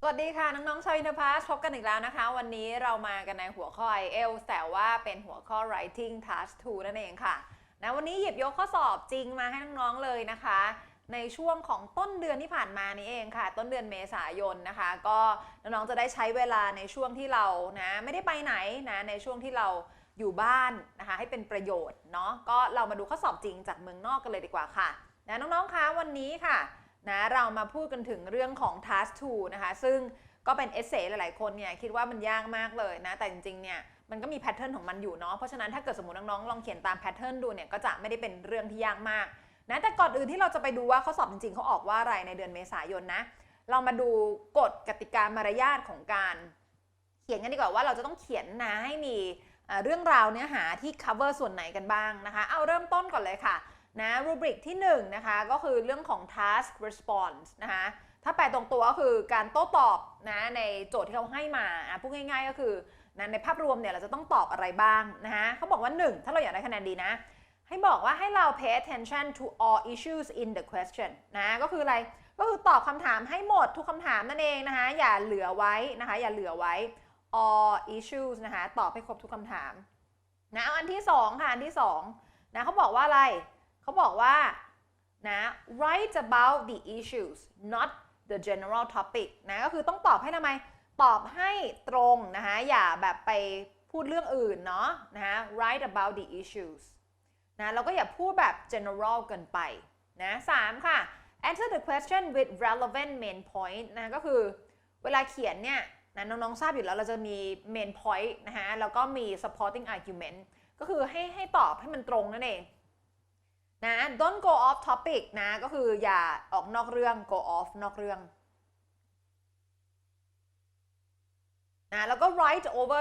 สวัสดีค่ะน้องๆชาวอินทพาสพบกันอีกแล้วนะคะ วันนี้เรามากันในหัวข้อ IELTS แต่ว่าเป็นหัวข้อ writing task 2 นั่นเองค่ะนะวันนี้หยิบยกข้อสอบจริงมาให้น้องๆเลยนะคะ ในช่วงของต้นเดือนที่ผ่านมานี้เองค่ะ ต้นเดือนเมษายนนะคะ ก็น้องๆจะได้ใช้เวลาในช่วงที่เรานะไม่ได้ไปไหนนะในช่วงที่เราอยู่บ้านนะคะให้เป็นประโยชน์เนาะก็เรามาดูข้อสอบจริงจากเมืองนอกกันเลยดีกว่าค่ะนะน้องๆคะวันนี้ค่ะ นะเรามาพูดกันถึงเรื่องของ task 2นะคะ ซึ่งก็เป็นเอเซหลายๆคนเนี่ยคิดว่ามันยากมากเลยนะ แต่จริงๆเนี่ยมันก็มีแพทเทิร์นของมันอยู่เนาะ เพราะฉะนั้นถ้าเกิดสมมติน้องๆลองเขียนตามแพทเทิร์นดูเนี่ยก็จะไม่ได้เป็นเรื่องที่ยากมากนะแต่ก่อนอื่นที่เราจะไปดูว่าข้อสอบจริงๆเขาออกว่าอะไรในเดือนเมษายนนะ เรามาดูกฎกติกามารยาทของการเขียนกันดีกว่าว่าเราจะต้องเขียนนะให้มีเอ่อเรื่องราวเนื้อหาที่ cover ส่วนไหนกันบ้างนะคะ เอาเริ่มต้นก่อนเลยค่ะ นะรูบริกที่1นะคะก็คือเรื่องของ task response นะคะถ้าแปลตรงตัวก็คือการโต้ตอบนะในโจทย์ที่เขาให้มาพูดง่ายๆก็คือนะในภาพรวมเนี่ยเราจะต้องตอบอะไรบ้างนะคะเขาบอกว่า 1 ถ้าเราอยากได้คะแนนดีนะ ให้บอกว่าให้เรา pay attention to all issues in the question นะก็คืออะไรก็คือตอบคำถามให้หมดทุกคำถามนั่นเองนะคะอย่าเหลือไว้นะคะอย่าเหลือไว้ all issues นะคะตอบให้ครบทุกคำถามนะเอาอันที่สองค่ะ อันที่สองนะเขาบอกว่าอะไร เขาบอกว่านะ write about the issues not the general topic นะก็คือต้องตอบให้ทำไม ตอบให้ตรงนะคะ อย่าแบบไปพูดเรื่องอื่นเนาะนะ write about the issues นะแล้วก็อย่าพูดแบบ general เกินไปนะสามค่ะ answer the question with relevant main point นะก็คือเวลาเขียนเนี่ยนะน้องๆทราบอยู่แล้วเราจะมี main point นะคะแล้วก็มี supporting argument ก็คือให้ให้ตอบให้มันตรงนั่นเอง นะ don't go off topic นะ ก็คืออย่าออกนอกเรื่อง go off นอกเรื่องนะแล้วก็ write over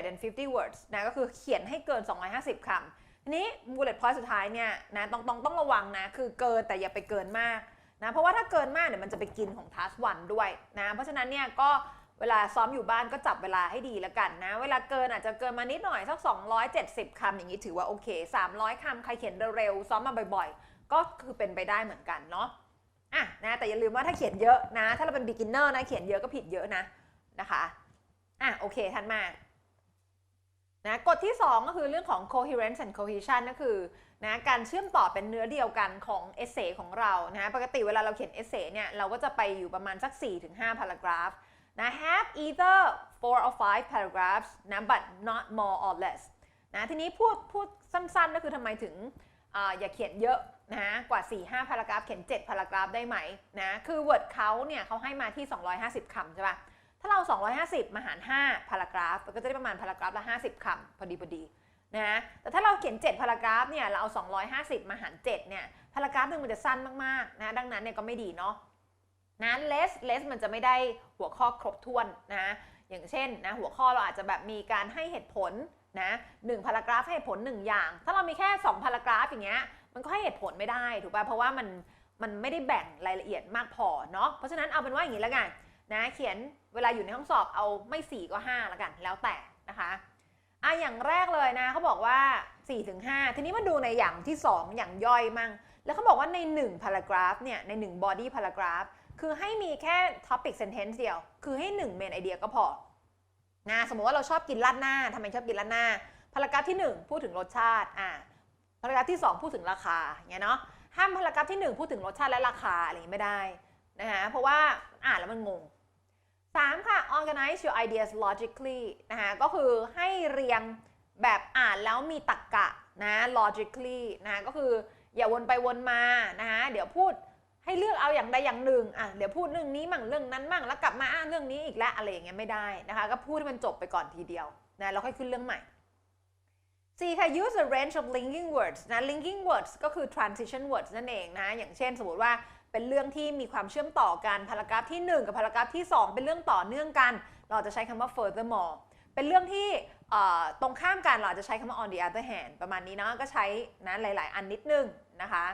250 words นะก็คือเขียนให้เกิน 250 คำทีนี้ bullet point สุดท้ายเนี่ยนะต้องต้องต้องระวังนะ คือเกินแต่อย่าไปเกินมากนะเพราะว่าถ้าเกินมากเนี่ยมันจะไปกินของ task 1 ด้วยนะเพราะฉะนั้นเนี่ยก็ เวลาซ้อมอยู่บ้านก็จับเวลาให้ดีแล้วกันนะ เวลาเกินอาจจะเกินมานิดหน่อยสัก 270คำอย่างนี้ถือว่าโอเค 300คำใครเขียนเร็วๆซ้อมมาบ่อยๆ ก็คือเป็นไปได้เหมือนกันเนาะอะนะแต่อย่าลืมว่าถ้าเขียนเยอะนะ ถ้าเราเป็น beginner นะเขียนเยอะก็ผิดเยอะนะนะคะอะโอเคทันมากนะกฎที่ 2 ก็คือเรื่องของ coherence and cohesion ก็คือนะการเชื่อมต่อเป็นเนื้อเดียวกันของเอเซของเรานะปกติเวลาเราเขียนเอเซเนี่ยเราก็จะไปอยู่ประมาณสัก 4-5 paragraph นะ have either four or five paragraphs นะ but not more or less นะทีนี้พูดพูดสั้นๆ ก็คือทำไมถึงออย่าเขียนเยอะนะกว่า 4-5 paragraph เขียน7 paragraph ได้ไหมนะคือ word เขาเนี่ยเขาให้มาที่ 250 คำใช่ปะถ้าเรา 250 มาหาร5 paragraph ก็จะได้ประมาณ paragraph ละ 50 คำพอดีพอดีนะแต่ถ้าเราเขียน7 paragraph เนี่ยเราเอา 250 มาหาร 7เนี่ย paragraph หนึ่งมันจะสั้นมากๆนะดังนั้นเนี่ยก็ไม่ดีเนาะ นะ less less มันจะไม่ได้หัวข้อครบถ้วนนะ อย่างเช่นนะหัวข้อเราอาจจะแบบมีการให้เหตุผลนะหนึ่งพารากราฟให้เหตุผลหนึ่งอย่าง ถ้าเรามีแค่2พารากราฟอย่างเงี้ยมันก็ให้เหตุผลไม่ได้ถูกป่ะเพราะว่ามันมันไม่ได้แบ่งรายละเอียดมากพอเนาะเพราะฉะนั้นเอาเป็นว่าอย่างนี้แล้วกันนะเขียนเวลาอยู่ในห้องสอบเอาไม่ 4 ก็5แล้วกัน แล้วแต่นะคะอะอย่างแรกเลยนะเขาบอกว่า 4-5ทีนี้มาดูในอย่างที่ 2 อย่างย่อยมั่ง แล้วเขาบอกว่าใน1 paragraph เนี่ยใน 1 body paragraph คือให้มีแค่ topic sentence เดียว คือให้1 main idea ก็พอนะสมมติว่าเราชอบกินราดหน้าทำไมชอบกินราดหน้าพารากราฟที่ 1 พูดถึงรสชาติอ่าพารากราฟที่ 2 พูดถึงราคาเงี้ยเนาะห้ามพารากราฟที่ 1 พูดถึงรสชาติและราคาอะไรอย่างงี้ไม่ได้นะคะเพราะว่าอ่านแล้วมันงง 3 ค่ะ organize your ideas logically นะคะก็คือให้เรียงแบบอ่านแล้วมีตรรกกะนะ logically นะก็คืออย่าวนไปวนมานะคะเดี๋ยวพูด ให้เลือกเอาอย่างใดอย่างหนึ่งอะเดี๋ยวพูดเรื่องนี้มั่งเรื่องนั้นมั่งแล้วกลับมาอ่าเรื่องนี้อีกแล้วอะไรอย่างเงี้ยไม่ได้นะคะก็พูดให้มันจบไปก่อนทีเดียวนะแล้วค่อยขึ้นเรื่องใหม่4ค่ะ use a range of linking words นะ linking words ก็คือ transition words นั่นเองนะ อย่างเช่นสมมติว่าเป็นเรื่องที่มีความเชื่อมต่อกันพารากราฟที่ 1 กับพารากราฟที่ 2 เป็นเรื่องต่อเนื่องกัน เราจะใช้คำว่า furthermore เป็นเรื่องที่ตรงข้ามกันเราจะใช้คำว่า on the other hand ประมาณนี้เนาะก็ใช้นะหลาย ๆ อันนิดนึงนะคะ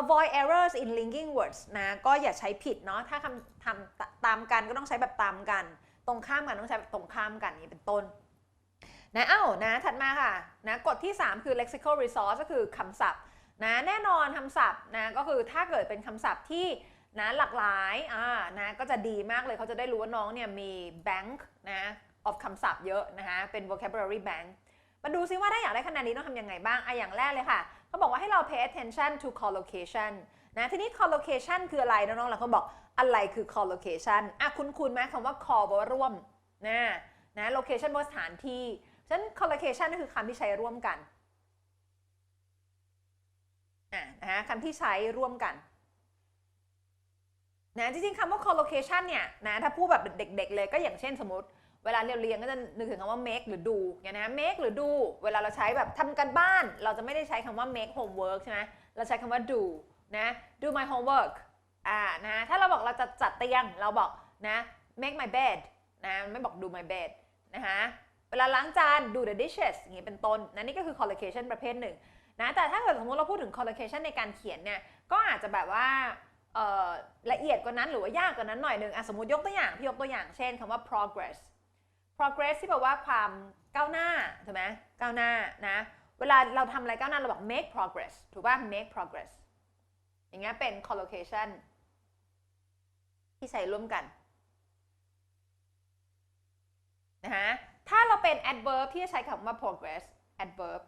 avoid errors in linking words นะก็อย่าใช้ผิดเนาะถ้าคำทำตามกันก็ต้องใช้แบบตามกัน ตรงข้ามกันต้องใช้แบบตรงข้ามกันนี้เป็นต้นนะเอ้านะถัดมาค่ะนะกฎที่ 3 คือ lexical resource ก็คือคำศัพท์นะแน่นอนคำศัพท์นะก็คือถ้าเกิดเป็นคำศัพท์ที่นะหลากหลายอ่านะก็จะดีมากเลยเขาจะได้รู้ว่าน้องเนี่ยมี bank นะ of คำศัพท์เยอะนะคะเป็น vocabulary bank มาดูซิว่าถ้าอยากได้คะแนนนี้ต้องทำยังไงบ้างอะอย่างแรกเลยค่ะ เขาบอกว่าให้เรา pay attention to collocation นะทีนี้ collocation คืออะไรน้องๆหลายคนบอกอะไรคือ collocation อะคุ้นๆไหมคำว่า call แปลว่าร่วมนะนะ location แปลว่าสถานที่ฉะนั้น collocation ก็คือคำที่ใช้ร่วมกันอะนะฮะคำที่ใช้ร่วมกันนะจริงๆคำว่า collocation เนี่ยนะถ้าพูดแบบเด็กๆเลยก็อย่างเช่นสมมติ เวลาเรียนเรียนก็จะนึกถึงคำว่า make หรือ do อย่างนะ make หรือ do เวลาเราใช้แบบทำกันบ้าน เราจะไม่ได้ใช้คำว่า make homework ใช่ไหมเราใช้คำว่า do นะ do my homework อ่านะถ้าเราบอกเราจะจัดเตียงเราบอกนะ make my bed นะไม่บอก do my bed นะคะเวลาล้างจาน do the dishes อย่างนี้เป็นต้นนะนี่ก็คือ collocation ประเภทหนึ่งนะแต่ถ้าเกิดสมมติเราพูดถึง collocation ในการเขียนเนี่ยก็อาจจะแบบว่าละเอียดกว่านั้นหรือว่ายากกว่านั้นหน่อยหนึ่งอะสมมติยกตัวอย่างพี่ยกตัวอย่างเช่นคำว่า progress progress ที่แปลว่าความก้าวหน้าถูกไหมก้าวหน้านะเวลาเราทำอะไรก้าวหน้าเราบอก make progress ถูกป่ะ make progress อย่างเงี้ยเป็น collocation ที่ใช้ร่วมกันนะฮะถ้าเราเป็น adverb ที่จะใช้คำว่า progress adverb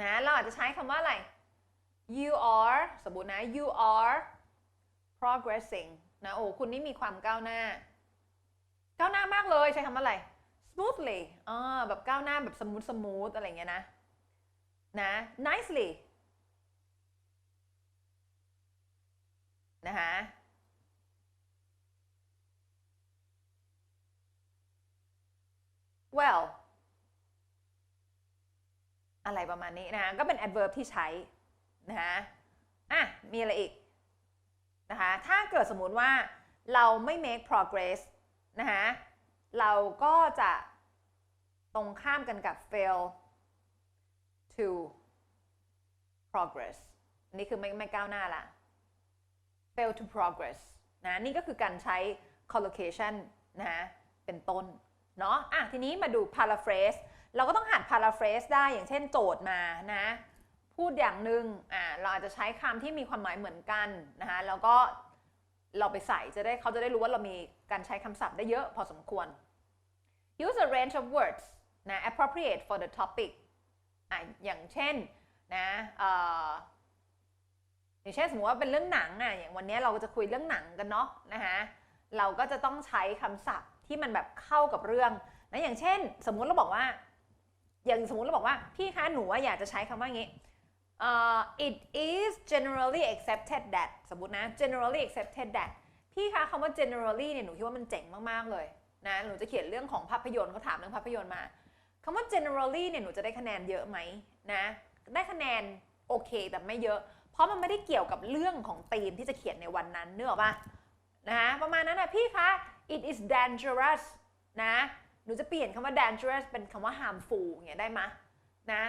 นะเราอาจจะใช้คำว่าอะไร you are สมมตินะ you are progressing นะโอ้คุณนี่มีความก้าวหน้า ก้าวหน้ามากเลยใช้คำว่าอะไร smoothly อ่าแบบก้าวหน้าแบบสมูทสมูทอะไรเงี้ยนะ นะ nicely นะคะ well อะไรประมาณนี้นะคะก็เป็น adverb ที่ใช้นะคะอะ มีอะไรอีกนะคะ ถ้าเกิดสมมุติว่าเราไม่ make progress นะคะเราก็จะตรงข้ามกันกับ fail to progress อันนี้คือไม่ไม่ก้าวหน้าละ fail to progress นะนี่ก็คือการใช้ collocation นะฮะเป็นต้น เนาะอะทีนี้มาดู paraphrase เราก็ต้องหัด paraphrase ได้อย่างเช่นโจทย์มานะพูดอย่างหนึ่งอ่าเราอาจจะใช้คำที่มีความหมายเหมือนกันนะคะแล้วก็ เราไปใส่จะได้เขาจะได้รู้ว่าเรามีการใช้คำศัพท์ได้เยอะพอสมควร use a range of words นะ appropriate for the topic อะอย่างเช่นนะอออย่างเช่นสมมติว่าเป็นเรื่องหนังอะอย่างวันนี้เราก็จะคุยเรื่องหนังกันเนาะนะคะเราก็จะต้องใช้คำศัพท์ที่มันแบบเข้ากับเรื่องนะอย่างเช่น สมมุติเราบอกว่า อย่างสมมุติเราบอกว่าพี่คะหนูอยากจะใช้คำว่าอย่างี้ uh, it is generally accepted that สมมตินะ generally accepted that พี่คะคำว่า generally เนี่ยหนูคิดว่ามันเจ๋งมากๆเลยนะหนูจะเขียนเรื่องของภาพยนตร์เขาถามเรื่องภาพยนตร์มาคำว่า generally เนี่ยหนูจะได้คะแนนเยอะไหมนะได้คะแนนโอเคแต่ไม่เยอะ เพราะมันไม่ได้เกี่ยวกับเรื่องของธีมที่จะเขียนในวันนั้นเนื้ออกปะนะประมาณนั้นนะพี่คะ it is dangerous นะหนูจะเปลี่ยนคำว่า dangerous เป็นคำว่า harmful อย่างเงี้ยได้ไหมนะ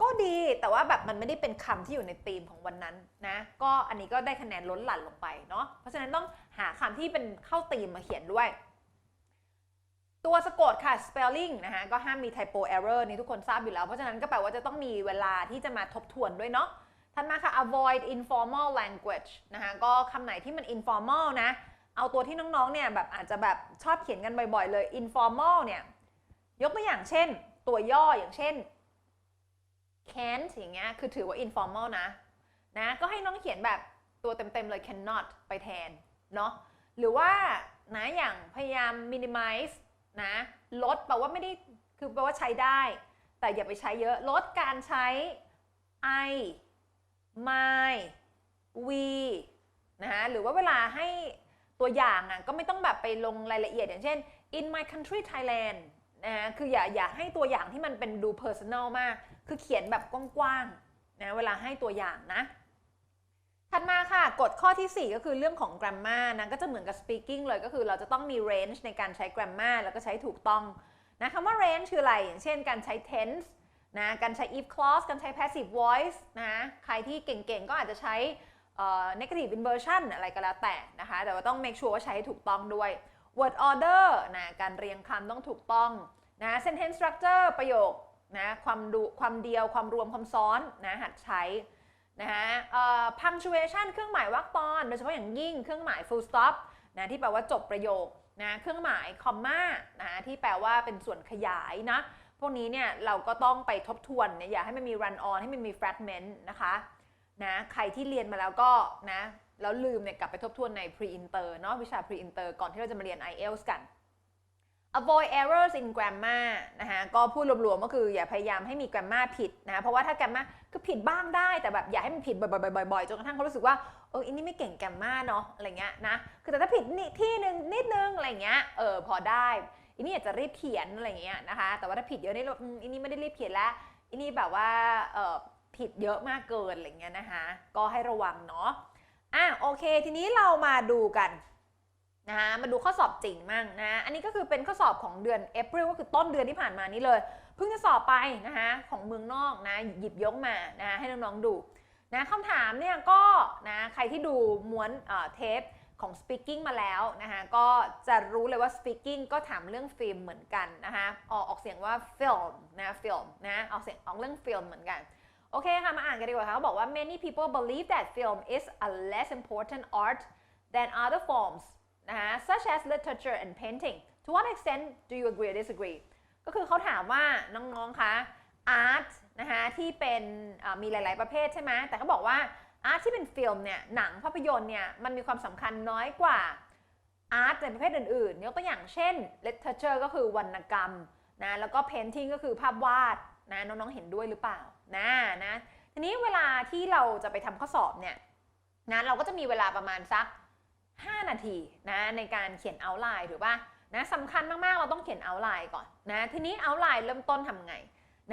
ก็ดีแต่ว่าแบบมันไม่ได้เป็นคำที่อยู่ในธีมของวันนั้นนะ ก็อันนี้ก็ได้คะแนนล้นหลั่นลงไปเนาะเพราะฉะนั้นต้องหาคำที่เป็นเข้าธีมมาเขียนด้วย ตัวสะกดค่ะ spelling นะคะก็ห้ามมี typo error นี่ทุกคนทราบอยู่แล้ว เพราะฉะนั้นก็แปลว่าจะต้องมีเวลาที่จะมาทบทวนด้วยเนาะถัดมาค่ะ avoid informal language นะคะก็คำไหนที่มัน informal นะ เอาตัวที่น้องๆ เนี่ยแบบอาจจะแบบชอบเขียนกันบ่อยๆ เลย informal เนี่ย ยกตัวอย่างเช่น ตัวย่ออย่างเช่น can't อย่างเงี้ยคือถือว่า informal นะนะก็ให้น้องเขียนแบบตัวเต็มๆเลย cannot ไปแทนเนาะหรือว่านะอย่างพยายาม minimize นะลดแปลว่าไม่ได้คือแปลว่าใช้ได้ แต่อย่าไปใช้เยอะลดการใช้ I my we นะฮะหรือว่าเวลาให้ตัวอย่างอะก็ไม่ต้องแบบไปลงรายละเอียดอย่างเช่น in my country Thailand นะฮะคืออย่าอย่าให้ตัวอย่างที่มันเป็นดู personal มาก คือเขียนแบบกว้างๆนะเวลาให้ตัวอย่างนะ ถัดมาค่ะกฎข้อที่ 4 ก็คือเรื่องของ grammar นะก็จะเหมือนกับ speaking เลยก็คือเราจะต้องมี range ในการใช้ grammar แล้วก็ใช้ถูกต้องนะคำว่า range คืออะไร อย่างเช่นการใช้ tense นะการใช้ if clause การใช้ passive voice นะใครที่เก่งๆ ก็อาจจะใช้ negative inversion อะไรก็แล้วแต่นะคะ แต่ว่าต้อง make sure ว่าใช้ให้ถูกต้องด้วย word order นะการเรียงคำต้องถูกต้องนะ sentence structure ประโยคนะความดูความเดียวความรวมความซ้อนนะหัดใช้นะฮะเอ่อ punctuation เครื่องหมายวรรคตอน โดยเฉพาะอย่างยิ่งเครื่องหมาย full stop นะที่แปลว่าจบประโยคนะเครื่องหมาย comma นะที่แปลว่าเป็นส่วนขยายนะพวกนี้เนี่ยเราก็ต้องไปทบทวนเนี่ยอย่าให้มันมี run on ให้มันมี fragment นะคะนะใครที่เรียนมาแล้วก็นะ แล้วลืมเนี่ยกลับไปทบทวนใน pre inter เนาะวิชา pre inter ก่อนที่เราจะมาเรียน IELTS กัน avoid errors in grammar นะคะก็พูดรวมๆก็คืออย่าพยายามให้มี grammar ผิดนะเพราะว่าถ้า grammar คือผิดบ้างได้แต่แบบอย่าให้มันผิดบ่อยๆๆจนกระทั่งเขารู้สึกว่าเอออันนี้ไม่เก่ง grammar เนาะอะไรเงี้ยนะคือแต่ถ้าผิดนี่ที่หนึ่งนิดนึงอะไรเงี้ยเออพอได้อันนี้อยากจะรีบเขียนอะไรเงี้ยนะคะแต่ว่าถ้าผิดเยอะนี่เราอืมอันนี้ไม่ได้รีบเขียนแล้วอันนี้แบบว่าเออผิดเยอะมากเกินอะไรเงี้ยนะคะก็ให้ระวังเนาะ อะโอเค ทีนี้เรามาดูกันนะคะมาดูข้อสอบจริงมั่งนะอันนี้ก็คือเป็นข้อสอบของเดือน April ก็คือต้นเดือนที่ผ่านมานี้เลยเพิ่งจะสอบไปนะคะของเมืองนอกนะหยิบยกมานะให้น้องๆดูนะคำถามเนี่ยก็นะใครที่ดูม้วนเอ่อเทปของ speaking มาแล้วนะคะก็จะรู้เลยว่า speaking ก็ถามเรื่องฟิล์มเหมือนกันนะคะออกออกเสียงว่า film นะ film นะออกเสียงออกเรื่องฟิล์มเหมือนกัน โอเคค่ะ มาอ่านกันดีกว่าค่ะเขาบอกว่า many people believe that film is a less important art than other forms นะคะ such as literature and painting to what extent do you agree or disagree ก็คือเขาถามว่าน้องๆคะ art นะคะที่เป็นมีหลาย ๆประเภทใช่ไหมแต่เขาบอกว่า art ที่เป็นฟิล์มเนี่ยหนังภาพยนตร์เนี่ยมันมีความสำคัญน้อยกว่า art ในประเภทอื่นๆ ยกตัวอย่างเช่น literature ก็คือวรรณกรรมนะแล้วก็ painting ก็คือภาพวาด นะน้องๆเห็นด้วยหรือเปล่านะนะทีนี้เวลาที่เราจะไปทำข้อสอบเนี่ยนะเราก็จะมีเวลาประมาณสัก 5 นาทีนะในการเขียน outline ถูกป่ะนะสำคัญมากๆ เราต้องเขียน outline ก่อนนะทีนี้ outline เริ่มต้นทำไง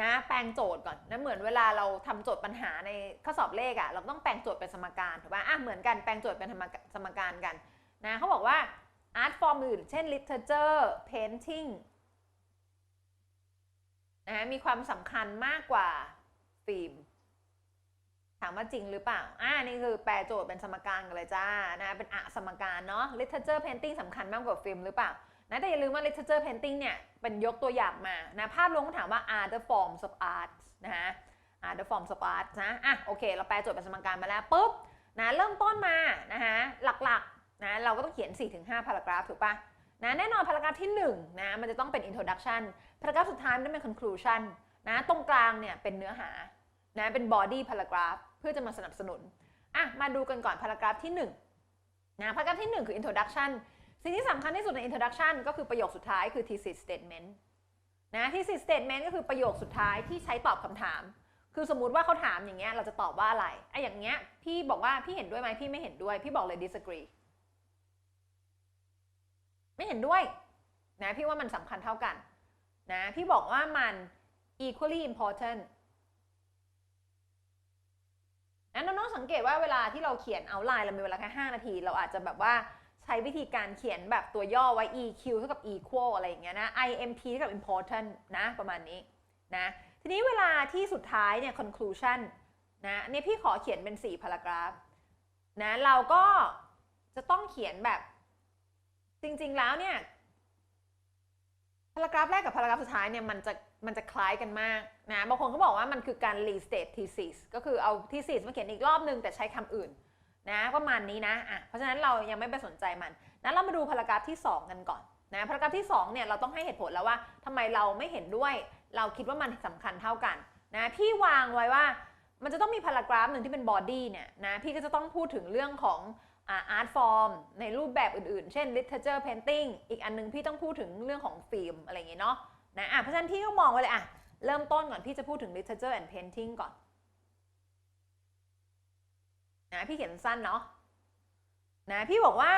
นะแปลงโจทย์ก่อนนะเหมือนเวลาเราทำโจทย์ปัญหาในข้อสอบเลขอะเราต้องแปลงโจทย์เป็นสมการถูกป่ะอะเหมือนกันแปลงโจทย์เป็นสมการกันนะเขาบอกว่า art form อื่น เช่น literature painting นะมีความสำคัญมากกว่าฟิล์มถามว่าจริงหรือเปล่า อ่า นี่คือแปลโจทย์เป็นสมการกันเลยจ้า นะ เป็นอะสมการเนาะ literature painting สำคัญมากกว่าฟิล์มหรือเปล่า นะแต่อย่าลืมว่า literature painting เนี่ย เป็นยกตัวอย่างมา นะ ภาพรวมเขาถามว่า are the forms of art นะฮะ are the forms of art นะ อะ โอเค เราแปลโจทย์เป็นสมการมาแล้วปุ๊บ นะ เริ่มต้นมา นะฮะ หลักๆ นะ เราก็ต้องเขียน 4-5 paragraph ถูกปะนะ แน่นอน paragraph ที่1นะ มันจะต้องเป็น introduction paragraph สุดท้ายมันเป็น conclusion นะตรงกลางเนี่ยเป็นเนื้อหานะเป็น body paragraph เพื่อจะมาสนับสนุนอะมาดูกันก่อน paragraph ที่1นะ paragraph ที่ 1 คือ introduction สิ่งที่สำคัญที่สุดใน introduction ก็คือประโยคสุดท้ายคือ thesis statement นะ thesis statement ก็คือประโยคสุดท้ายที่ใช้ตอบคำถาม คือสมมติว่าเขาถามอย่างเงี้ยเราจะตอบว่าอะไรไอ้อย่างเงี้ยพี่บอกว่าพี่เห็นด้วยไหมพี่ไม่เห็นด้วย พี่บอกเลย disagree ไม่เห็นด้วยนะพี่ว่ามันสำคัญเท่ากัน นะพี่บอกว่ามัน equally important นะน้องๆสังเกตว่าเวลาที่เราเขียนเอาไลน์เรามีเวลาแค่ 5 นาที เราอาจจะแบบว่าใช้วิธีการเขียนแบบตัวย่อไว้ EQ เท่ากับ equal อะไรอย่างเงี้ยนะ IMP เท่ากับ important นะประมาณนี้นะทีนี้เวลาที่สุดท้ายเนี่ย conclusion นะอันนี่พี่ขอเขียนเป็น4 paragraph นะเราก็จะต้องเขียนแบบจริงๆแล้วเนี่ย พารากราฟแรกกับพารากราฟสุดท้ายเนี่ยมันจะมันจะคล้ายกันมากนะบางคนเขาบอกว่ามันคือการ restate thesis ก็คือเอา thesis มาเขียนอีกรอบนึงแต่ใช้คำอื่นนะประมาณนี้นะอะเพราะฉะนั้นเรายังไม่ไปสนใจมันนะเรามาดูพารากราฟที่ 2 กันก่อนนะพารากราฟที่ 2เนี่ยเราต้องให้เหตุผลแล้วว่าทำไมเราไม่เห็นด้วย เราคิดว่ามันสำคัญเท่ากันนะพี่วางไว้ว่ามันจะต้องมีพารากราฟหนึ่งที่เป็น body เนี่ยนะพี่ก็จะต้องพูดถึงเรื่องของ อาร์ตฟอร์มในรูปแบบอื่นๆ เช่น literature painting อีกอันนึงพี่ต้องพูดถึงเรื่องของฟิล์มอะไรอย่างเงี้ยเนาะนะอะเพราะฉะนั้นพี่ก็มองไว้เลยอะเริ่มต้นก่อนพี่จะพูดถึง literature and painting ก่อนนะพี่เขียนสั้นเนาะนะพี่บอกว่า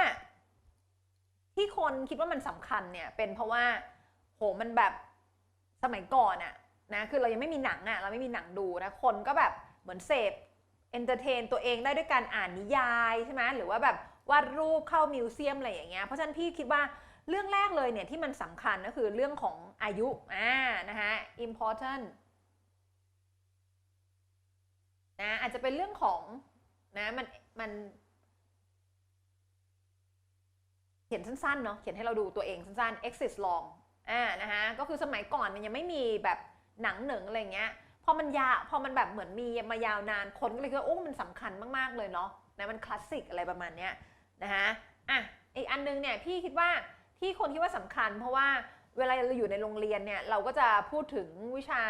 ที่คนคิดว่ามันสำคัญเนี่ย เป็นเพราะว่า โหมันแบบสมัยก่อนอะนะคือเรายังไม่มีหนังอะเราไม่มีหนังดูนะคนก็แบบเหมือนเสพ อนเตอร์เทนตัวเองได้ด้วยการอ่านนิยายใช่ไหมหรือว่าแบบวาดรูปเข้ามิวเซียมอะไรอย่างเงี้ยเพราะฉะนั้นพี่คิดว่าเรื่องแรกเลยเนี่ยที่มันสำคัญก็คือเรื่องของอายุอ่านะคะ important นะอาจจะเป็นเรื่องของนะมันมันเขียนสั้นๆเนาะเขียนให้เราดูตัวเองสั้นๆ exit long อ่านะคะก็คือสมัยก่อนมันยังไม่มีแบบหนังหนึ่งอะไรเงี้ย พอมันยาพอมันแบบเหมือนมีมายาวนานคนก็เลยคิดว่าโอ้มันสำคัญมากๆเลยเนาะนะมันคลาสสิกอะไรประมาณเนี้ยนะคะอะอีกอันนึงเนี่ยพี่คิดว่าที่คนคิดว่าสำคัญ เพราะว่าเวลาเราอยู่ในโรงเรียนเนี่ยเราก็จะพูดถึงวิชา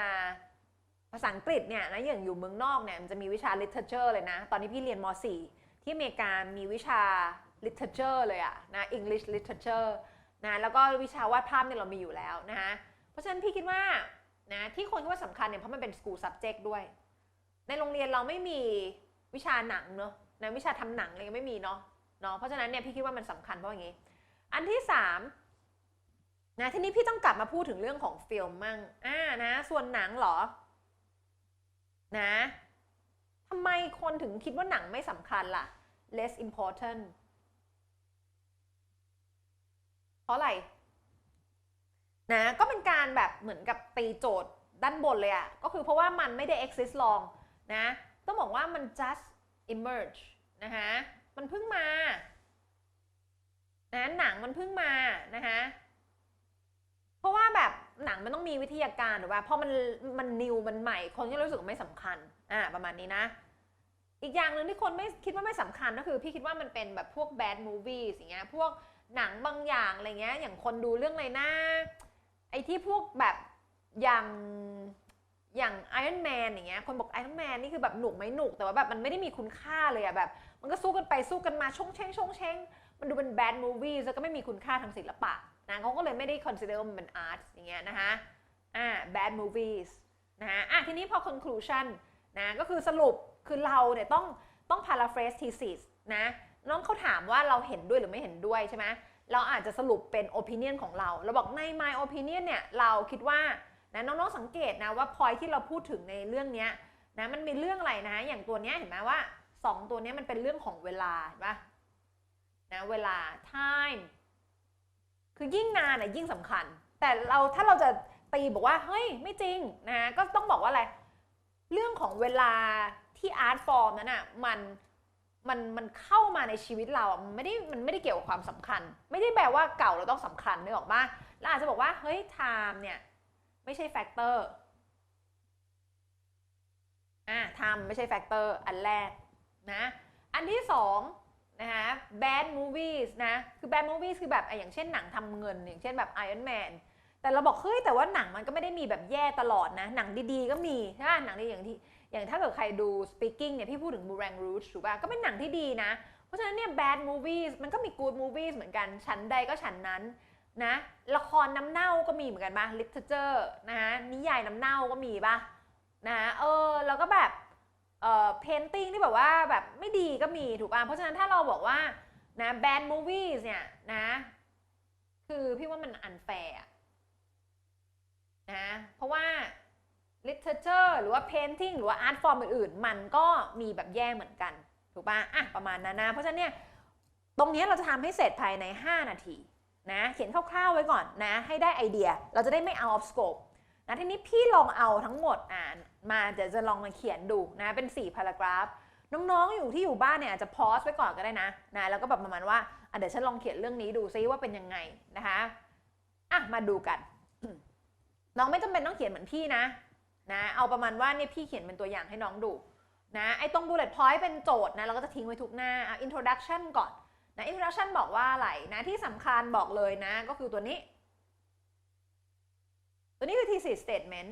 ภาษาอังกฤษเนี่ยนะอย่างอยู่เมืองนอกเนี่ยมันจะมีวิชา literature เลยนะ ตอนนี้พี่เรียนม .4 ที่อเมริกามีวิชา literature เลยอะนะ English literature นะแล้วก็วิชาวาดภาพเนี่ยเรามีอยู่แล้วนะคะเพราะฉะนั้นพี่คิดว่า นะที่คนคิดว่าสำคัญเนี่ยเพราะมันเป็น school subject ด้วย ในโรงเรียนเราไม่มีวิชาหนังเนอะนะวิชาทำหนังเลยงไม่มีเนาะเนาะเพราะฉะนั้นเนี่ยพี่คิดว่ามันสำคัญเพราะอย่างงี้ อันที่สามนะทีนี้พี่ต้องกลับมาพูดถึงเรื่องของฟิล์มมั่งอ่านะ ส่วนหนังเหรอ นะทำไมคนถึงคิดว่าหนังไม่สำคัญล่ะ less important เพราะอะไร นะก็เป็นการแบบเหมือนกับตีโจทย์ด้านบนเลยอะก็คือเพราะว่ามันไม่ได้ exist long นะต้องบอกว่ามัน just emerge นะคะมันเพิ่งมานะหนังมันเพิ่งมานะคะเพราะว่าแบบหนังมันต้องมีวิทยาการหรือว่าพอมันมันนิวมันใหม่ คนก็รู้สึกไม่สำคัญอ่าประมาณนี้นะ อีกอย่างหนึ่งที่คนไม่คิดว่าไม่สำคัญก็คือพี่คิดว่ามันเป็นแบบพวก bad movies อย่างเงี้ยพวกหนังบางอย่างอะไรเงี้ยอย่างคนดูเรื่องอะไรนะ ไอ้ที่พวกแบบอย่างอย่าง Iron Man อย่างเงี้ยคนบอก Iron Man นี่คือแบบหนุกไหมหนุก แต่ว่าแบบมันไม่ได้มีคุณค่าเลยอะแบบ มันก็สู้กันไปสู้กันมาชงเชงชงเชงมันดูเป็น bad movies แล้วก็ไม่มีคุณค่าทางศิลปะนะเขาก็เลยไม่ได้ consider ว่ามันเป็น art อย่างเงี้ยนะคะอ่า bad movies นะฮะอะทีนี้พอ conclusion นะก็คือสรุปคือเราเนี่ยต้องต้อง paraphrase thesis นะน้องเขาถามว่าเราเห็นด้วยหรือไม่เห็นด้วยใช่ไหม เราอาจจะสรุปเป็น opinion ของเรา เราบอกใน my opinion เนี่ยเราคิดว่านะน้องๆสังเกตนะว่า point ที่เราพูดถึงในเรื่องนี้นะมันมีเรื่องอะไรนะอย่างตัวนี้เห็นไหมว่าสองตัวนี้มันเป็นเรื่องของเวลาเห็นปะนะเวลา time คือยิ่งนานอะยิ่งสำคัญ แต่เราถ้าเราจะตีบอกว่าเฮ้ยไม่จริงนะก็ต้องบอกว่าอะไร เรื่องของเวลาที่อาร์ตฟอร์มนั้นอะมัน มันมันเข้ามาในชีวิตเราอะมันไม่ได้มันไม่ได้เกี่ยวกับความสำคัญ ไม่ได้แปลว่าเก่าเราต้องสำคัญนึกออกปะแล้วอาจจะบอกว่าเฮ้ยไทม์เนี่ยไม่ใช่แฟกเตอร์อะไทม์ไม่ใช่แฟกเตอร์อันแรกนะอันที่สองนะคะ bad movies นะ คือ bad movies คือแบบอะอย่างเช่นหนังทำเงิน อย่างเช่นแบบ Iron Man แต่เราบอกเฮ้ยแต่ว่าหนังมันก็ไม่ได้มีแบบแย่ตลอดนะ หนังดีๆก็มีใช่ไหมหนังดีอย่างที่ อย่างถ้าเกิดใครดู speaking เนี่ยพี่พูดถึง Moulin Rouge ถูกป่ะก็เป็นหนังที่ดีนะ เพราะฉะนั้นเนี่ย bad movies มันก็มี good movies เหมือนกันฉันใดก็ฉันนั้นนะละครน้ำเน่าก็มีเหมือนกันป่ะ literature นะฮะนิยายน้ำเน่าก็มีป่ะนะเออแล้วก็แบบเอ่อ painting ที่แบบว่าแบบไม่ดีก็มีถูกป่ะเพราะฉะนั้นถ้าเราบอกว่านะ bad movies เนี่ยนะคือพี่ว่ามัน unfair นะเพราะว่า literature หรือว่า painting หรือว่า art form อื่นๆ มันก็มีแบบแย่เหมือนกัน ถูกปะอะประมาณนั้นนะ เพราะฉะนั้นเนี่ย ตรงนี้เราจะทำให้เสร็จภายใน 5 นาทีนะ เขียนคร่าวๆไว้ก่อนนะ ให้ได้ไอเดีย เราจะได้ไม่ out of scope นะทีนี้พี่ลองเอาทั้งหมดอ่านมาเดี๋ยวจะลองมาเขียนดูนะเป็น4 paragraph น้องๆ อยู่ที่อยู่บ้านเนี่ยอาจจะพอสไว้ก่อนก็ได้นะนะแล้วก็แบบประมาณว่าอะเดี๋ยวฉันลองเขียนเรื่องนี้ดูซิว่าเป็นยังไงนะคะอะมาดูกัน น้องไม่จำเป็นต้องเขียนเหมือนพี่นะ นะเอาประมาณว่าเนี่ยพี่เขียนเป็นตัวอย่างให้น้องดูนะไอ้ตรง bullet point เป็นโจทย์นะเราก็จะทิ้งไว้ทุกหน้าอะ introduction ก่อนนะ introduction บอกว่าอะไรนะที่สำคัญบอกเลยนะก็คือตัวนี้ ตัวนี้คือ thesis statement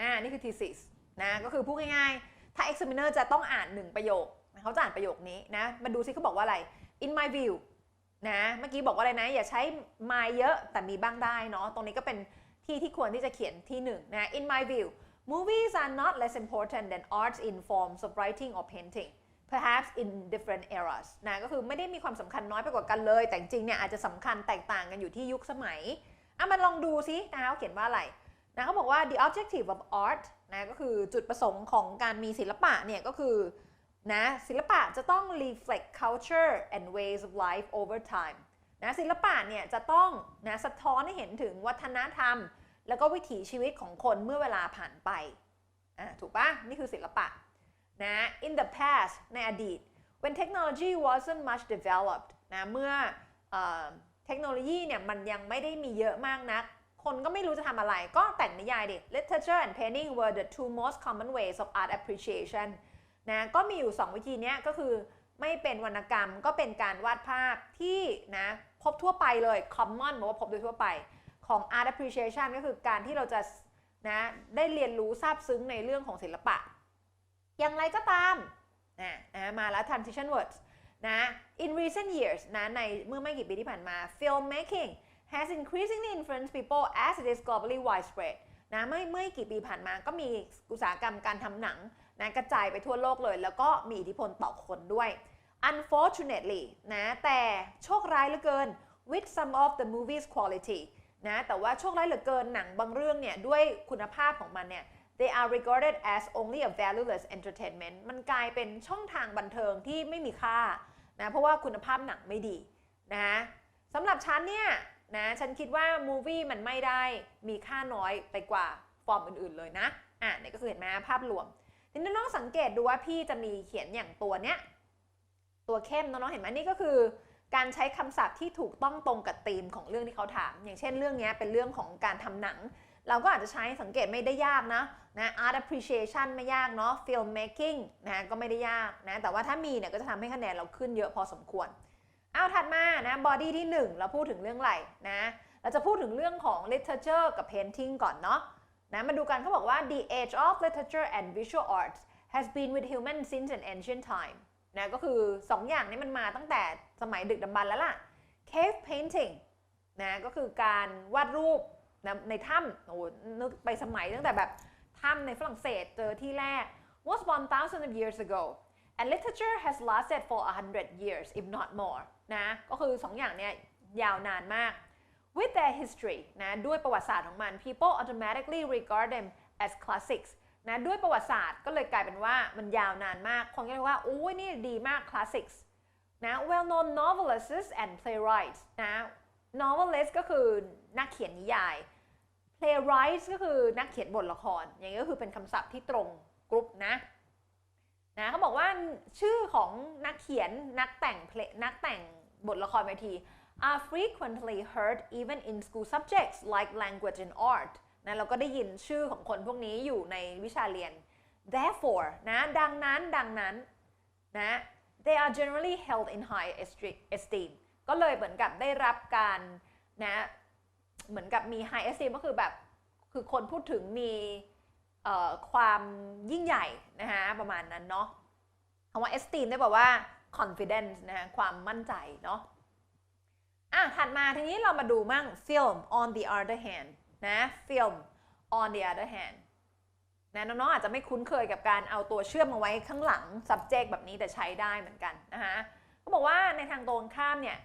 อ่านี่คือ thesis นะก็คือพูดง่ายๆ ถ้า examiner จะต้องอ่านหนึ่งประโยค เขาจะอ่านประโยคนี้นะมาดูซิเขาบอกว่าอะไร in my view นะเมื่อกี้บอกว่าอะไรนะ อย่าใช้ my เยอะแต่มีบ้างได้เนาะตรงนี้ก็เป็นที่ที่ควรที่จะเขียนที่หนึ่งนะ in my view movies are not less important than arts in forms of writing or painting perhaps in different eras นะก็คือไม่ได้มีความสำคัญน้อยไปกว่ากันเลย แต่จริงเนี่ยอาจจะสำคัญแตกต่างกันอยู่ที่ยุคสมัยอะมาลองดูซินะเขาเขียนว่าอะไรนะเขาบอกว่า the objective of art นะก็คือจุดประสงค์ของการมีศิลปะเนี่ยก็คือ นะศิลปะจะต้อง reflect culture and ways of life over time นะศิลปะเนี่ยจะต้องนะสะท้อนให้เห็นถึงวัฒนธรรม แล้วก็วิถีชีวิตของคนเมื่อเวลาผ่านไปอะถูกปะนี่คือศิลปะนะ in the past ในอดีต when technology wasn't much developed นะเมื่อเอ่อเทคโนโลยีเนี่ยมันยังไม่ได้มีเยอะมากนัก คนก็ไม่รู้จะทำอะไรก็แต่งนิยายดิ literature and painting were the two most common ways of art appreciation นะก็มีอยู่ 2 วิธีนี้ก็คือไม่เป็นวรรณกรรมก็เป็นการวาดภาพที่นะพบทั่วไปเลย common บอกว่าพบโดยทั่วไปของ art appreciation ก็คือการที่เราจะนะได้เรียนรู้ซาบซึ้งในเรื่องของศิลปะ อย่างไรก็ตามนะนะมาแล้ว transition words นะ in recent years นะในเมื่อไม่กี่ปีที่ผ่านมา filmmaking has increasingly influenced people as it is globally widespread นะไม่เมื่อกี่ปีผ่านมาก็มีอุตสาหกรรมการทำหนัง นะกระจายไปทั่วโลกเลย แล้วก็มีอิทธิพลต่อคนด้วย unfortunately นะแต่โชคร้ายเหลือเกิน with some of the movies quality นะแต่ว่าโชคร้ายเหลือเกินหนังบางเรื่องเนี่ย ด้วยคุณภาพของมันเนี่ย they are regarded as only a valueless entertainment มันกลายเป็นช่องทางบันเทิงที่ไม่มีค่านะเพราะว่าคุณภาพหนังไม่ดีนะสำหรับฉันเนี่ยนะฉันคิดว่ามูวี่มันไม่ได้มีค่าน้อยไปกว่าฟอร์มอื่นๆเลยนะอะนี่ก็คือเห็นไหมภาพรวม ทีนี้น้องสังเกตดูว่าพี่จะมีเขียนอย่างตัวเนี้ยตัวเข้มน้องๆเห็นไหมนี่ก็คือ การใช้คำศัพท์ที่ถูกต้องตรงกับธีมของเรื่องที่เขาถาม อย่างเช่นเรื่องนี้เป็นเรื่องของการทำหนัง เราก็อาจจะใช้สังเกตไม่ได้ยากนะนะ art appreciation ไม่ยากเนาะ film making นะก็ไม่ได้ยากนะแต่ว่าถ้ามีเนี่ยก็จะทำให้คะแนนเราขึ้นเยอะพอสมควรเอาถัดมานะ body ที่ 1 เราพูดถึงเรื่องอะไรนะเราจะพูดถึงเรื่องของ literature กับ painting ก่อนเนาะ นะมาดูกันเขาบอกว่า the age of literature and visual arts has been with humans since an ancient time นะก็คือ 2 อย่างนี้มันมาตั้งแต่สมัยดึกดำบรรพ์แล้วล่ะ cave painting นะก็คือการวาดรูปนะในถ้ำโอ้นึกไปสมัยตั้งแต่แบบถ้ำในฝรั่งเศสเจอที่แรก was 1,000 of years ago and literature has lasted for 100 years if not more นะก็คือ 2 อย่างเนี้ยยาวนานมาก with their history นะด้วยประวัติศาสตร์ของมัน people automatically regard them as classics นะด้วยประวัติศาสตร์ก็เลยกลายเป็นว่ามันยาวนานมาก คนก็เลยว่าโอ้ยนี่ดีมาก classics นะ well known novelists and playwrights นะ novelist ก็คือนักเขียนนิยาย playwright ก็คือนักเขียนบทละคร อย่างนี้ก็คือเป็นคำศัพท์ที่ตรงกรุ๊ปนะนะเขาบอกว่าชื่อของนักเขียนนักแต่งเพลงนักแต่งบทละครเวที are frequently heard even in school subjects like language and art นะเราก็ได้ยินชื่อของคนพวกนี้อยู่ในวิชาเรียน therefore นะดังนั้นดังนั้นนะ they are generally held in high esteem ก็เลยเหมือนกับได้รับการนะเหมือนกับมี high esteem ก็คือแบบคือคนพูดถึงมีความยิ่งใหญ่นะคะประมาณนั้นเนาะคำว่า esteem ได้บอกว่า confidence นะคะความมั่นใจเนาะ อะถัดมาทีนี้เรามาดูมั่ง film on the other hand นะ film on the other hand นะน้องๆอาจจะไม่คุ้นเคยกับการเอาตัวเชื่อมมาไว้ข้างหลัง subject แบบนี้แต่ใช้ได้เหมือนกันนะคะเขาบอกว่าในทางตรงข้ามเนี่ย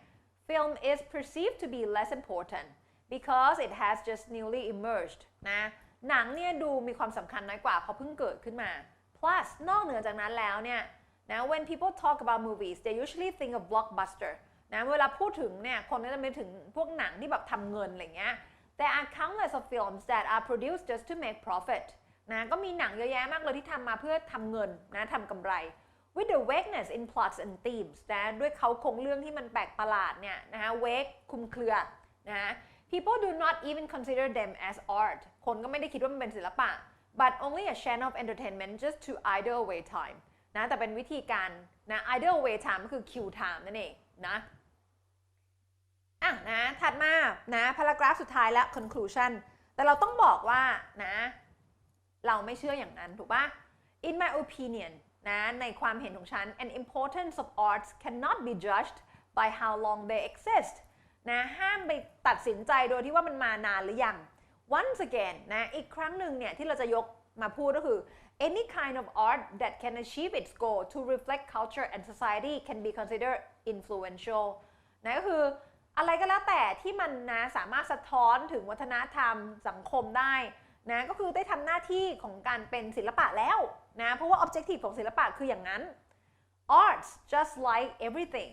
film is perceived to be less important because it has just newly emerged นะหนังเนี่ยดูมีความสำคัญน้อยกว่าเพราะเพิ่งเกิดขึ้นมา plus นอกเหนือจากนั้นแล้วเนี่ยนะ when people talk about movies they usually think of blockbuster นะเวลาพูดถึงเนี่ยคนก็จะนึกถึงพวกหนังที่แบบทำเงินอะไรเงี้ย there are countless of films that are produced just to make profit นะก็มีหนังเยอะแยะมากเลยที่ทำมาเพื่อทำเงินนะทำกำไร with the vagueness in plots and themes นะด้วยเขาคงเรื่องที่มันแปลกประหลาดเนี่ยนะฮะ vague คุมเครือนะ people do not even consider them as art คนก็ไม่ได้คิดว่ามันเป็นศิลปะ but only a channel of entertainment just to idle away time นะแต่เป็นวิธีการนะ idle away time ก็คือ kill time นั่นเองนะ อะนะถัดมานะพารากราฟสุดท้ายและ conclusion แต่เราต้องบอกว่านะเราไม่เชื่ออย่างนั้นถูกปะ in my opinion นะในความเห็นของฉัน an importance of arts cannot be judged by how long they exist นะห้ามไปตัดสินใจโดยที่ว่ามันมานานหรือยัง once again นะอีกครั้งหนึ่งเนี่ยที่เราจะยกมาพูดก็คือ any kind of art that can achieve its goal to reflect culture and society can be considered influential นะก็คือ อะไรก็แล้วแต่ที่มันนะสามารถสะท้อนถึงวัฒนธรรมสังคมได้นะก็คือได้ทำหน้าที่ของการเป็นศิลปะแล้วนะเพราะว่า objective ของศิลปะคืออย่างนั้น arts just like everything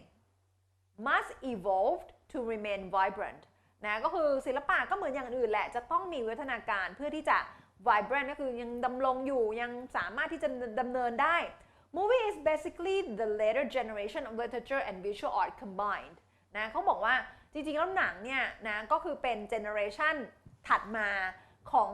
must evolve to remain vibrant นะก็คือศิลปะก็เหมือนอย่างอื่นแหละจะต้องมีวิวัฒนาการเพื่อที่จะ vibrant ก็คือยังดำรงอยู่ยังสามารถที่จะดำเนินได้ movie is basically the later generation of literature and visual art combined นะเขาบอกว่าจริงๆแล้วหนังเนี่ยนะก็คือเป็นเจเนอเรชันถัดมาของ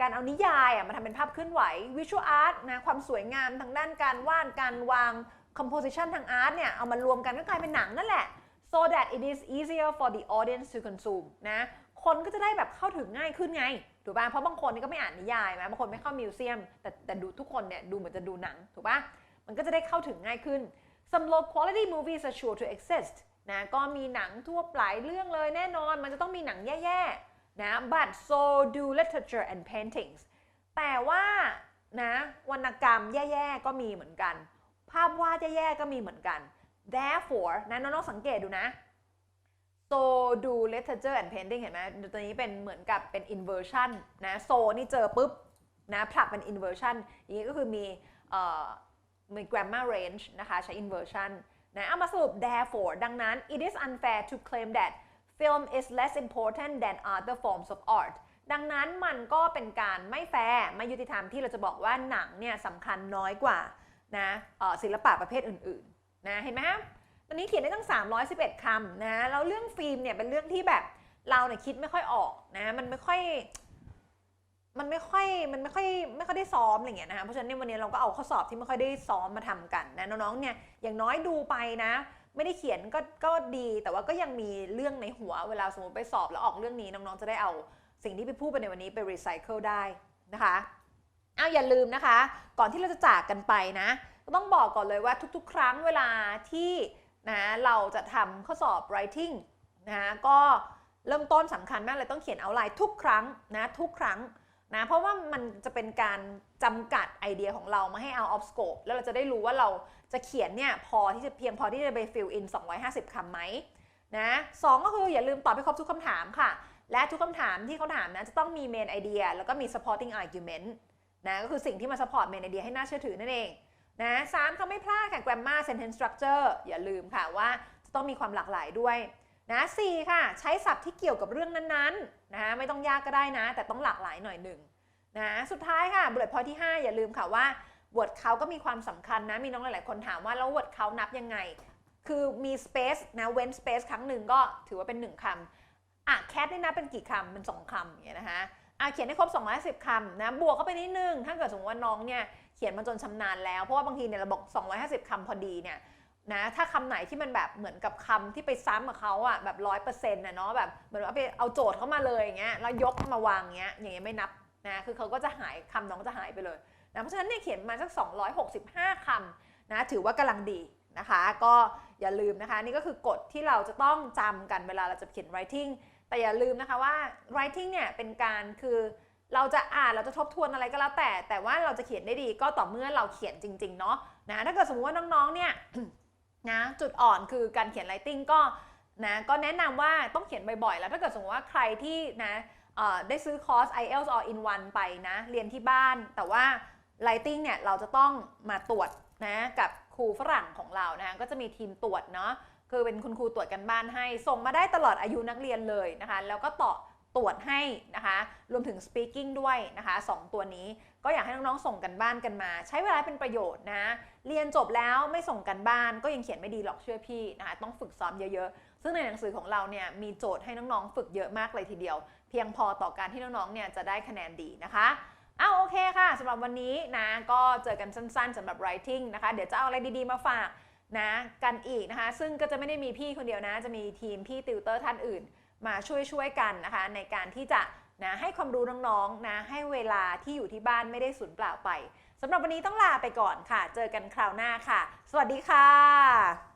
การเอานิยายอะมาทำเป็นภาพเคลื่อนไหว visual art นะความสวยงามทางด้านการวาดการวาง composition ทางอาร์ตเนี่ยเอามารวมกันก็กลายเป็นหนังนั่นแหละ so that it is easier for the audience to consume นะคนก็จะได้แบบเข้าถึงง่ายขึ้นไงถูกป่ะเพราะบางคนนี่ก็ไม่อ่านนิยายไหมบางคนไม่เข้ามิวเซียม แต่แต่ดูทุกคนเนี่ยดูเหมือนจะดูหนังถูกป่ะมันก็จะได้เข้าถึงง่ายขึ้น some low quality movies are sure to exist นะก็มีหนังทั่วหลายเรื่องเลยแน่นอนมันจะต้องมีหนังแย่ๆนะ but so do literature and paintings แต่ว่านะวรรณกรรมแย่ๆก็มีเหมือนกัน ภาพวาดแย่ๆก็มีเหมือนกัน therefore นะน้องๆสังเกตดูนะ so do literature and painting เห็นไหมตัวนี้เป็นเหมือนกับเป็น inversion นะ so นี่เจอปุ๊บนะผลักเป็น inversion อย่างนี้ก็คือมีเอ่อมี grammar range นะคะใช้ inversion นะเอามาสรุป therefore ดังนั้น it is unfair to claim that film is less important than other forms of art ดังนั้นมันก็เป็นการไม่แฟร์ไม่ยุติธรรมที่เราจะบอกว่าหนังเนี่ยสำคัญน้อยกว่านะศิลปะประเภทอื่นๆนะเห็นไหมครับตอนนี้เขียนได้ตั้ง 311คำนะแล้วเรื่องฟิล์มเนี่ยเป็นเรื่องที่แบบเราเนี่ยคิดไม่ค่อยออกนะมันไม่ค่อย มันไม่ค่อยมันไม่ค่อยไม่ค่อยได้ซ้อมอะไรเงี้ยนะคะเพราะฉะนั้นเนี่ยวันนี้เราก็เอาข้อสอบที่ไม่ค่อยได้ซ้อมมาทำกันนะน้องๆเนี่ยอย่างน้อยดูไปนะ ไม่ได้เขียนก็ก็ดีแต่ว่าก็ยังมีเรื่องในหัวเวลาสมมติไปสอบแล้วออกเรื่องนี้น้องๆจะได้เอาสิ่งที่ไปพูดไปในวันนี้ไปรีไซเคิลได้นะคะเอาอย่าลืมนะคะ ก่อนที่เราจะจากกันไปนะ ก็ต้องบอกก่อนเลยว่าทุกๆ ครั้งเวลาที่นะเราจะทำข้อสอบ writing นะก็เริ่มต้นสำคัญมากเลยต้องเขียนเอาไลน์ทุกครั้งนะทุกครั้ง นะเพราะว่ามันจะเป็นการจำกัดไอเดียของเราม่ให้เอา off scope แล้วเราจะได้รู้ว่าเราจะเขียนเนี่ยพอที่จะเพียงพอที่จะไป fill in 250คำไหมนะสองก็คืออย่าลืมตอบให้ครบทุกคำถามค่ะ และทุกคำถามที่เขาถามนะจะต้องมี main idea แล้วก็มี supporting argument นะก็คือสิ่งที่มา support main idea ให้น่าเชื่อถือนั่นเองนะสามคำไม่พลาดค่ะ grammar sentence structure อย่าลืมค่ะว่าจะต้องมีความหลากหลายด้วย นะสี่ค่ะ ใช้ศัพท์ที่เกี่ยวกับเรื่องนั้นๆนะไม่ต้องยากก็ได้นะ แต่ต้องหลากหลายหน่อยหนึ่งนะสุดท้ายค่ะ bullet point ที่ 5 อย่าลืมค่ะว่า word count ก็มีความสำคัญนะ มีน้องหลายๆคนถามว่า แล้ว word count นับยังไง คือมี space นะเว้น space ครั้งหนึ่งก็ถือว่าเป็น 1คำอะ cat นี่นับเป็นกี่คำเป็น2คำอย่างเงี้ยนะคะอะเขียนให้ครบ210คำนะบวกเข้าไปนิดนึงถ้าเกิดสมมติว่าน้องเนี่ยเขียนมาจนชำนาญแล้ว เพราะว่าบางทีเนี่ยเราบอก 250คำพอดีเนี่ย นะถ้าคำไหนที่มันแบบเหมือนกับคำที่ไปซ้ำกับเขาอะแบบร้อยเปอร์เซ็นต์นะเนาะแบบเหมือนว่าไปเอาโจทย์เข้ามาเลยอย่างเงี้ยแล้วยกมาวางอย่างเงี้ยอย่างเงี้ยไม่นับนะคือเขาก็จะหายคำน้องจะหายไปเลยนะเพราะฉะนั้นเนี่ยเขียนมาสัก 265คำนะถือว่ากำลังดีนะคะ ก็อย่าลืมนะคะนี่ก็คือกฎที่เราจะต้องจำกันเวลาเราจะเขียน writing แต่อย่าลืมนะคะว่า writing เนี่ยเป็นการคือเราจะอ่านเราจะทบทวนอะไรก็แล้วแต่ แต่ว่าเราจะเขียนได้ดีก็ต่อเมื่อเราเขียนจริงๆเนาะนะถ้าเกิดสมมติว่าน้องๆเนี่ย นะจุดอ่อนคือการเขียน writing ก็นะก็แนะนำว่าต้องเขียนบ่อยๆ แล้วถ้าเกิดสมมติว่าใครที่นะได้ซื้อคอร์ส IELTS All in One ไปนะ เรียนที่บ้าน แต่ว่า writing เนี่ยเราจะต้องมาตรวจนะกับครูฝรั่งของเรานะก็จะมีทีมตรวจเนาะคือเป็นคุณครูตรวจกันบ้านให้ ส่งมาได้ตลอดอายุนักเรียนเลยนะคะ แล้วก็ต่อ ตรวจให้นะคะ รวมถึง speaking ด้วยนะคะสองตัวนี้ก็อยากให้น้องๆ ส่งกันบ้านกันมา ใช้เวลาเป็นประโยชน์นะ เรียนจบแล้วไม่ส่งกันบ้านก็ยังเขียนไม่ดีหรอกเชื่อพี่นะคะ ต้องฝึกซ้อมเยอะๆ ซึ่งในหนังสือของเราเนี่ยมีโจทย์ให้น้องๆ ฝึกเยอะมากเลยทีเดียว เพียงพอต่อการที่น้องๆ เนี่ยจะได้คะแนนดีนะคะอ้าวโอเคค่ะสำหรับวันนี้นะก็เจอกันสั้นๆสำหรับ writing นะคะ เดี๋ยวจะเอาอะไรดีๆมาฝากนะกันอีกนะคะ ซึ่งก็จะไม่ได้มีพี่คนเดียวนะ จะมีทีมพี่ติวเตอร์ท่านอื่น มาช่วยช่วยๆกันนะคะ ในการที่จะนะให้ความรู้น้องๆนะให้เวลาที่อยู่ที่บ้านไม่ได้สูญเปล่าไปสำหรับวันนี้ต้องลาไปก่อนค่ะ เจอกันคราวหน้าค่ะ สวัสดีค่ะ